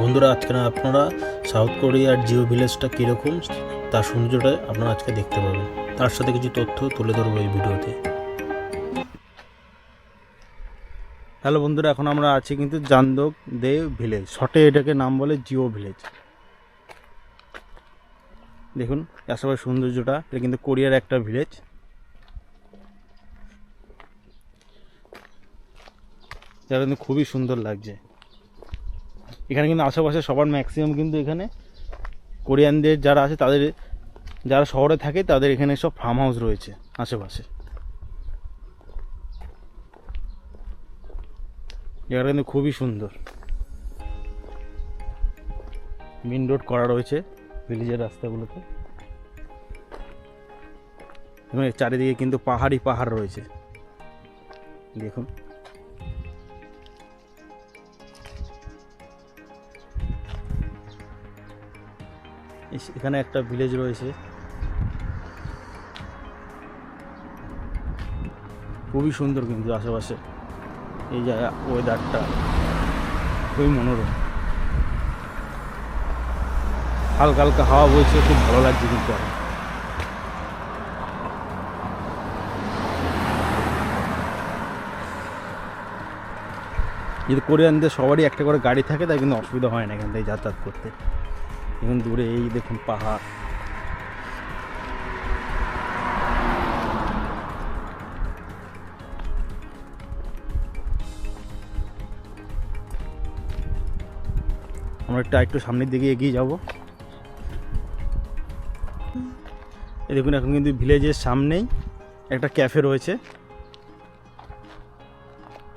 বন্ধুরা, আজকে না আপনারা সাউথ কোরিয়ার জিও ভিলেজটা কীরকম, তার সৌন্দর্যটা আপনারা আজকে দেখতে পাবেন। তার সাথে কিছু তথ্য তুলে ধরবো এই ভিডিওতে। হ্যালো বন্ধুরা, এখন আমরা আছি কিন্তু জান্দক দে ভিলেজ শর্টে এটাকে নাম বলে জিও ভিলেজ দেখুন আশেপাশে সৌন্দর্যটা, এটা কিন্তু কোরিয়ার একটা ভিলেজ যেটা কিন্তু খুবই সুন্দর লাগছে। এখানে কিন্তু আশেপাশে সবার ম্যাক্সিমাম কিন্তু এখানে কোরিয়ানদের যারা আছে, তাদের যারা শহরে থাকে, তাদের এখানে সব ফার্ম হাউস রয়েছে আশেপাশে। জায়গাটা কিন্তু খুবই সুন্দর। মেন রোড করা রয়েছে ভিলেজের রাস্তাগুলোতে। এবং চারিদিকে কিন্তু পাহাড়ি পাহাড় রয়েছে। দেখুন। এখানে একটা ভিলেজ রয়েছে। খুবই সুন্দর কিন্তু আশেপাশে। এই জায়গা ওয়েদারটা খুবই মনোরম। হালকা হালকা হাওয়া বইছে, খুব ভালো লাগছে কিন্তু এখন। যদি কোরিয়ানদের সবারই একটা করে গাড়ি থাকে, তাই কিন্তু অসুবিধা হয় না এখান থেকে যাতায়াত করতে। এখন দূরে এই দেখুন পাহাড়। আমরা একটু একটু সামনের দিকে এগিয়ে যাব। এই দেখুন, এখন কিন্তু ভিলেজের সামনেই একটা ক্যাফে রয়েছে।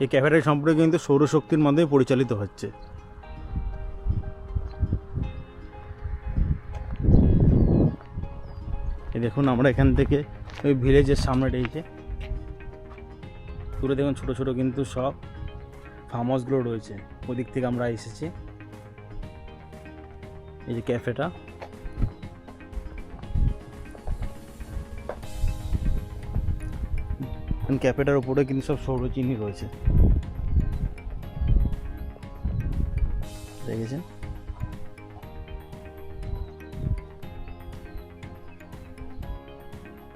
এই ক্যাফেটা সম্পর্কে কিন্তু সৌরশক্তির মাধ্যমে পরিচালিত হচ্ছে। দেখুন, আমরা এখান থেকে ওই ভিলেজের এই যে। দূরে দেখুন, ছোটো ছোটো কিন্তু সব ফার্ম হাউসগুলো রয়েছে। ওদিক থেকে আমরা এসেছি। এই যে ক্যাফেটা। ক্যাফেটার উপরে কিন্তু সব সৌরচিনি রয়েছে। দেখেছেন?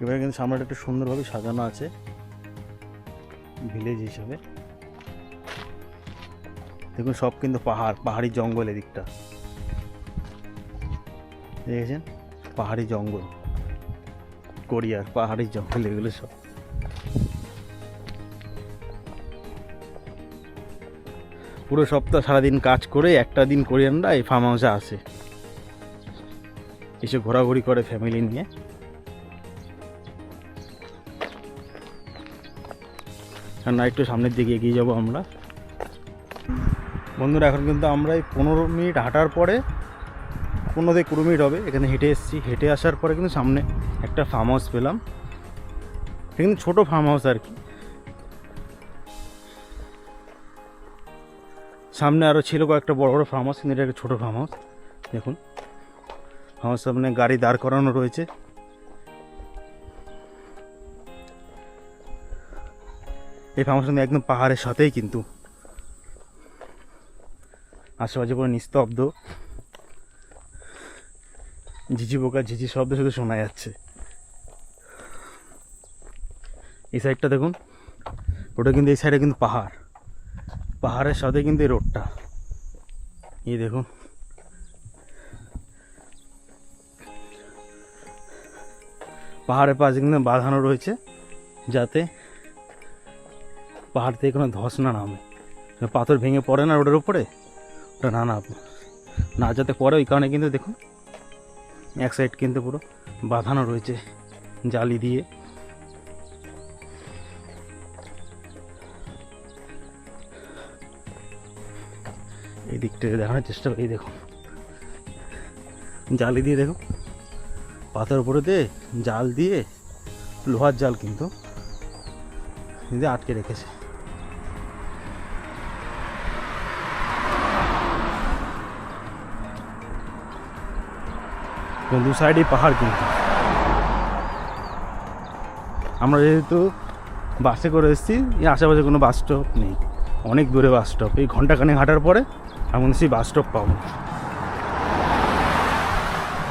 এবারে কিন্তু সামনেটা একটু সুন্দরভাবে সাজানো আছে। ভিলেজ হিসাবে। দেখুন, সব কিন্তু পাহাড়, পাহাড়ি জঙ্গল এদিকটা। দেখেছেন? পাহাড়ি জঙ্গল। কোরিয়ার পাহাড়ি জঙ্গল এগুলো সব। পুরো সপ্তাহ সারাদিন কাজ করে, একটা দিন কোরিয়ানরা এই ফার্ম হাউসে আসে। এসে ঘোরাঘুরি করে ফ্যামিলি নিয়ে। না একটু সামনের দিকে এগিয়ে যাব আমরা। বন্ধুরা, এখন কিন্তু আমরা এই পনেরো মিনিট হাঁটার পরে, পনেরো থেকে কুড়ি মিনিট হবে, এখানে হেঁটে এসেছি। হেঁটে আসার পরে কিন্তু সামনে একটা ফার্ম হাউস পেলাম। কিন্তু ছোটো ফার্ম হাউস আর কি। সামনে আরও ছিল কয়েকটা বড় বড় ফার্ম হাউস কিন্তু এটা একটা ছোটো ফার্ম হাউস দেখুন ফার্ম হাউস সামনে গাড়ি দাঁড় করানো রয়েছে। এই ফার্ম কিন্তু একদম পাহাড়ের সাথেই কিন্তু। আশেপাশে পুরো নিস্তব্ধ। ঝিঝি পোকা, ঝিঝি শব্দ শুধু শোনা যাচ্ছে। এই সাইডটা দেখুন, ওটা কিন্তু এই সাইডে কিন্তু পাহাড়। পাহাড়ের সাথে কিন্তু এই রোডটা। এই দেখুন। পাহাড়ের পাশে কিন্তু বাঁধানো রয়েছে, যাতে পাহাড় থেকে কোনো ধস না নামে। পাথর ভেঙে পড়ে না রোডের উপরে? ওটা না না না যাতে পড়ে ওই কারণে কিন্তু দেখুন, এক সাইড কিন্তু পুরো বাঁধানো রয়েছে জালি দিয়ে। এই দিকটা দেখানোর চেষ্টা করি, দেখুন। জালি দিয়ে দেখুন, পাথর উপরে দিয়ে জাল দিয়ে, লোহার জাল কিন্তু আটকে রেখেছে। এবং দু সাইডেই পাহাড় কিন্তু। আমরা যেহেতু বাসে করে এসেছি, এই আশেপাশে কোনো বাস স্টপ নেই। অনেক দূরে বাস স্টপ এই ঘন্টাখানেক হাঁটার পরে এমন সেই বাস স্টপ পাবো।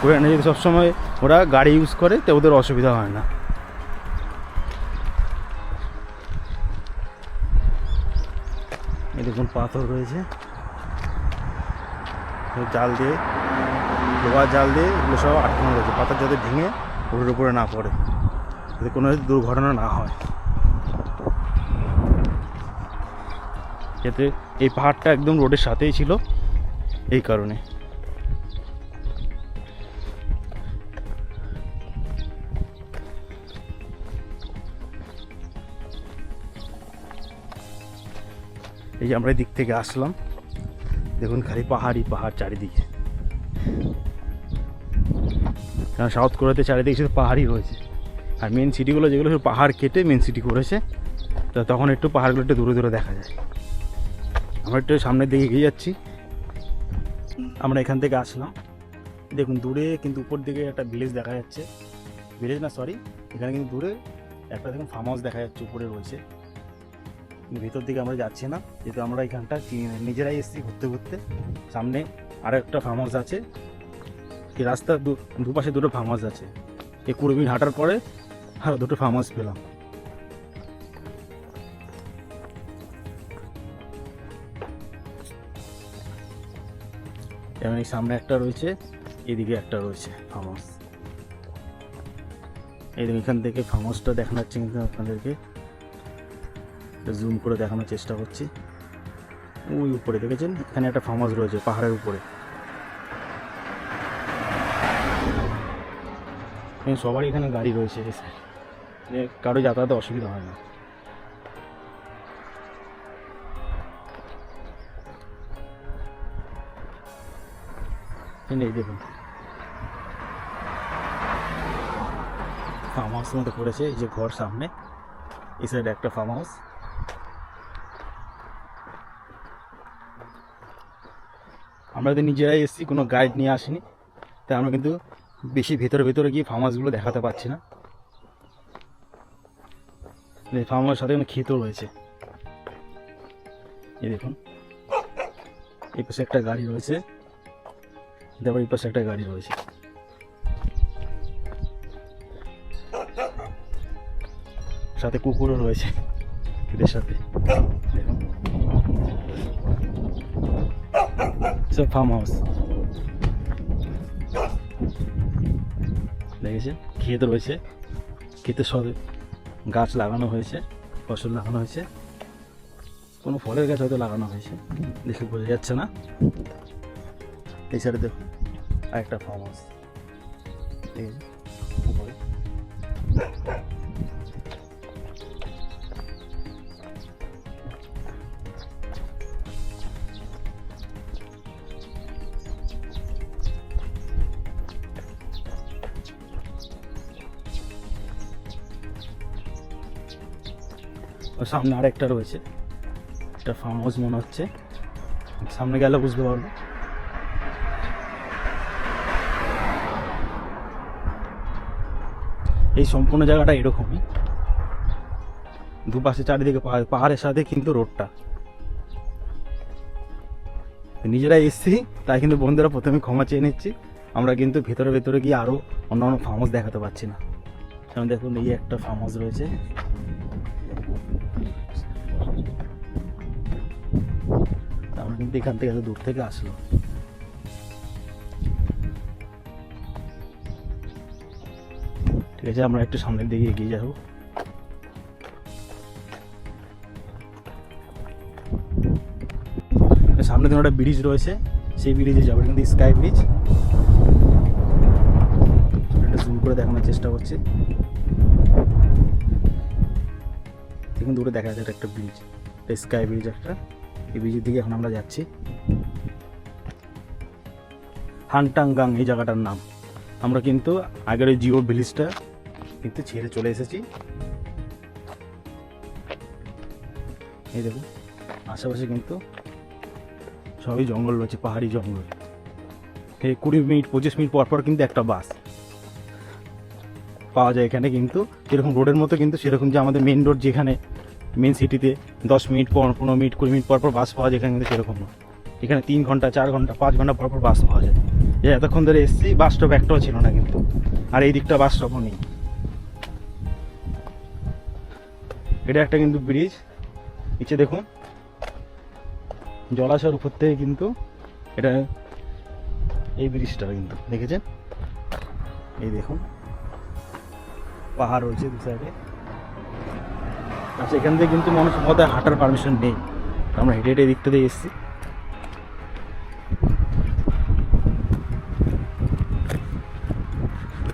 কোরিয়ানে যদি সবসময় ওরা গাড়ি ইউজ করে, তো ওদের অসুবিধা হয় না। দেখুন পাথর রয়েছে। জাল দিয়ে লোহার জাল দিয়ে এগুলো সব আটকানো রয়েছে। পাথর যাতে ভেঙে ওটার উপরে না পড়ে, যাতে কোনো দুর্ঘটনা না হয়। যাতে এই পাহাড়টা একদম রোডের সাথেই ছিল, এই কারণে। এই যে আমরা এই দিক থেকে আসলাম, দেখুন খালি পাহাড়ই পাহাড় চারিদিকে। কারণ সাউথ কোরিয়াতে চারিদিকে শুধু পাহাড়ই রয়েছে। আর মেন সিটিগুলো যেগুলো শুধু পাহাড় কেটে মেন সিটি করেছে, তো তখন একটু পাহাড়গুলো একটু দূরে দূরে দেখা যায়। আমরা একটু সামনের দিকে এগিয়ে যাচ্ছি। আমরা এখান থেকে আসলাম। দেখুন, দূরে কিন্তু উপর দিকে একটা ভিলেজ দেখা যাচ্ছে। ভিলেজ না সরি এখানে কিন্তু দূরে একটা দেখুন ফার্ম হাউস দেখা যাচ্ছে, উপরে রয়েছে। ভেতর দিকে আমরা যাচ্ছি না, যেহেতু আমরা এখানটা নিজেরাই এসেছি ঘুরতে ঘুরতে। সামনে আরও একটা ফার্ম হাউস আছে এই রাস্তার দুপাশে দুটো ফার্ম হাউস আছে। এই কুড়ি মিনিট হাঁটার পরে আর দুটো ফার্ম হাউস পেলাম। যেমন এই সামনে একটা রয়েছে, এদিকে একটা রয়েছে ফার্ম হাউস দেখুন, এখান থেকে ফার্ম হাউসটা দেখানো কিন্তু আপনাদেরকে। জুম করে দেখানোর চেষ্টা করছি। ওই উপরে, দেখেছেন? এখানে একটা ফার্ম হাউস রয়েছে, পাহাড়ের উপরে। সবারই এখানে গাড়ি রয়েছে মানে কারও যাতায়াতে অসুবিধা হয় না। দেখুন। ফার্ম হাউসের মধ্যে করেছে এই যে ঘর সামনে। এই সাইডে একটা ফার্ম হাউস আমরা তো নিজেরাই এসেছি, কোনো গাইড নিয়ে আসিনি তাই আমরা কিন্তু বেশি ভেতরে ভেতরে গিয়ে ফার্ম হাউসগুলো দেখাতে পারছি না। ফার্ম হাউসের সাথে ক্ষেতও রয়েছে। এই দেখুন। এই পাশে একটা গাড়ি রয়েছে। তারপর এই পাশে একটা গাড়ি রয়েছে। সাথে কুকুরও রয়েছে এদের সাথে। ফার্ম হাউস দেখেছেন ক্ষেত রয়েছে। ক্ষেতে সব গাছ লাগানো হয়েছে, ফসল লাগানো হয়েছে। কোনো ফলের গাছ হয়তো লাগানো হয়েছে, দেখে বোঝা যাচ্ছে না। এছাড়া সাইডে দেখুন আর একটা ফার্ম হাউস সামনে আরেকটা রয়েছে। একটা ফার্ম হাউস মনে হচ্ছে। সামনে গেলে বুঝতে পারব। এই সম্পূর্ণ জায়গাটা এরকমই। দুপাশে চারিদিকে পাহাড়, পাহাড়ের সাথে কিন্তু রোডটা। নিজেরা এসছি, তাই কিন্তু বন্ধুরা প্রথমে ক্ষমা চেয়ে নিচ্ছি। আমরা কিন্তু ভেতরে ভেতরে গিয়ে আরও অন্য অন্য ফার্ম হাউস দেখাতে পারছি না। যেমন দেখুন, এই একটা ফার্ম হাউস রয়েছে। কিন্তু এখান থেকে এত দূর থেকে আসলো। ঠিক আছে, আমরা একটু সামনের দিকে এগিয়ে যাব। সামনে দিন একটা ব্রিজ রয়েছে, সেই ব্রিজে যাব। কিন্তু স্কাই ব্রিজ একটা জুম করে দেখানোর চেষ্টা করছি। দেখুন দূরে দেখা যাচ্ছে একটা ব্রিজ স্কাই ব্রিজ একটা। এই ব্রিজের দিকে এখন আমরা যাচ্ছি। হানটাংগাং, এই জায়গাটার নাম। আমরা কিন্তু আগের ওই জিও ভিলেজটা কিন্তু ছেড়ে চলে এসেছি। এই দেখুন, আশেপাশে কিন্তু সবই জঙ্গল রয়েছে, পাহাড়ি জঙ্গল। এই কুড়ি মিনিট, পঁচিশ মিনিট পর পর কিন্তু একটা বাস পাওয়া যায় এখানে কিন্তু। এরকম রোডের মতো কিন্তু সেরকম যে আমাদের মেন রোড যেখানে মেন সিটিতে দশ মিনিট পর, পনেরো মিনিট, কুড়ি মিনিট পর পর বাস পাওয়া যায়, এখানে কিন্তু সেরকম না। এখানে তিন ঘণ্টা, চার ঘণ্টা, পাঁচ ঘণ্টা পর পর বাস পাওয়া যায়। যে এতক্ষণ ধরে এসছি বাস স্টপ একটাও ছিল না কিন্তু। আর এই দিকটা বাস স্টপও নেই। এটা একটা কিন্তু ব্রিজ নিচে দেখুন। জলাশয়ের উপর থেকে কিন্তু এটা এই ব্রিজটা কিন্তু, দেখেছেন? এই দেখুন। পাহাড় রয়েছে দু সাইডে আচ্ছা এখান থেকে কিন্তু মানুষ মধ্যে হাঁটার পারমিশন নেই। আমরা হেঁটে হেঁটে দিকটা দিয়ে এসেছি।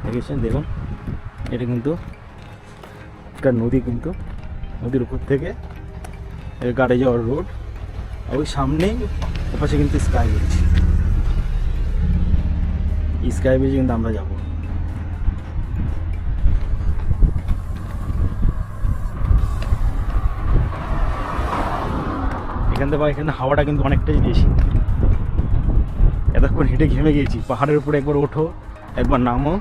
দেখেছেন, দেখুন, এটা কিন্তু একটা নদী কিন্তু। নদীর উপর থেকে গাড়ি যাওয়ার রোড আর ওই সামনেই ওপাশে কিন্তু স্কাই ব্রিজ স্কাই ব্রিজ কিন্তু আমরা যাব। থেকে বা এখানে হাওয়াটা কিন্তু অনেকটাই বেশি। এতক্ষণ হেঁটে ঘেমে গিয়েছি পাহাড়ের উপরে একবার ওঠো, একবার নামো।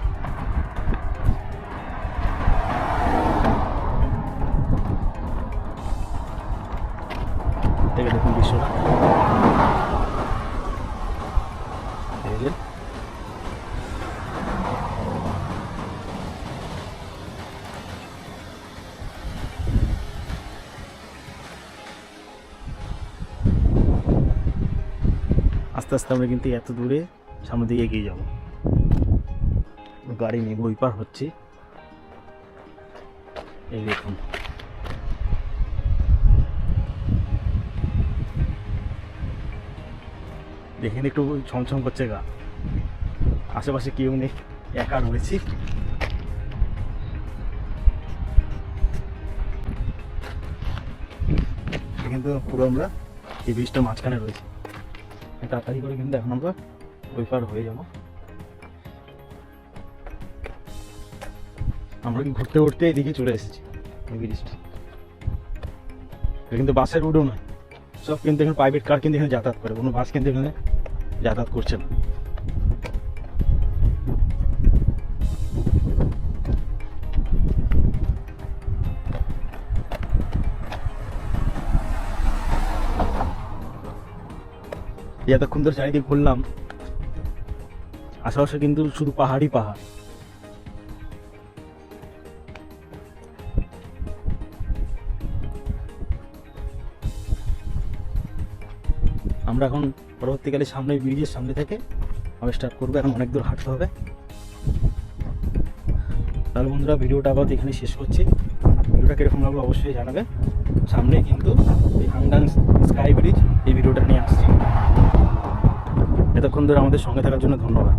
আস্তে আস্তে আমরা কিন্তু এত দূরে সামনে দিকে এগিয়ে যাব। গাড়ি নিয়ে বই পার হচ্ছে। এই দেখুন। দেখেন একটু ছমছম করছে গা। আশেপাশে কেউ নেই, একা রয়েছি। কিন্তু পুরো আমরা এই ব্রিজটার মাঝখানে রয়েছি। তাড়াতাড়ি করে কিন্তু এখন আমরা ওই পার হয়ে যাব। আমরা কি ঘুরতে ঘুরতে এদিকে চলে এসেছি ব্রিজটা কিন্তু বাসের রুটও নয়। সব কিন্তু এখানে প্রাইভেট কার কিন্তু এখানে যাতায়াত করে, কোনো বাস কিন্তু এখানে যাতায়াত করছে না। এতক্ষণ ধরে চারিদিকে ঘুরলাম, আশেপাশে কিন্তু শুধু পাহাড়ই পাহাড়। আমরা এখন পরবর্তীকালে সামনে ব্রিজের সামনে থেকে আবার স্টার্ট করব, এখন অনেক দূর হাঁটতে হবে। তাহলে বন্ধুরা, ভিডিওটা আবার এখানে শেষ করছি। ভিডিওটা কীরকম লাগল অবশ্যই জানাবে সামনে কিন্তু এই হাংডাং স্কাই ব্রিজ এই ভিডিওটা নিয়ে আসছি। এতক্ষণ ধরে আমাদের সঙ্গে থাকার জন্য ধন্যবাদ।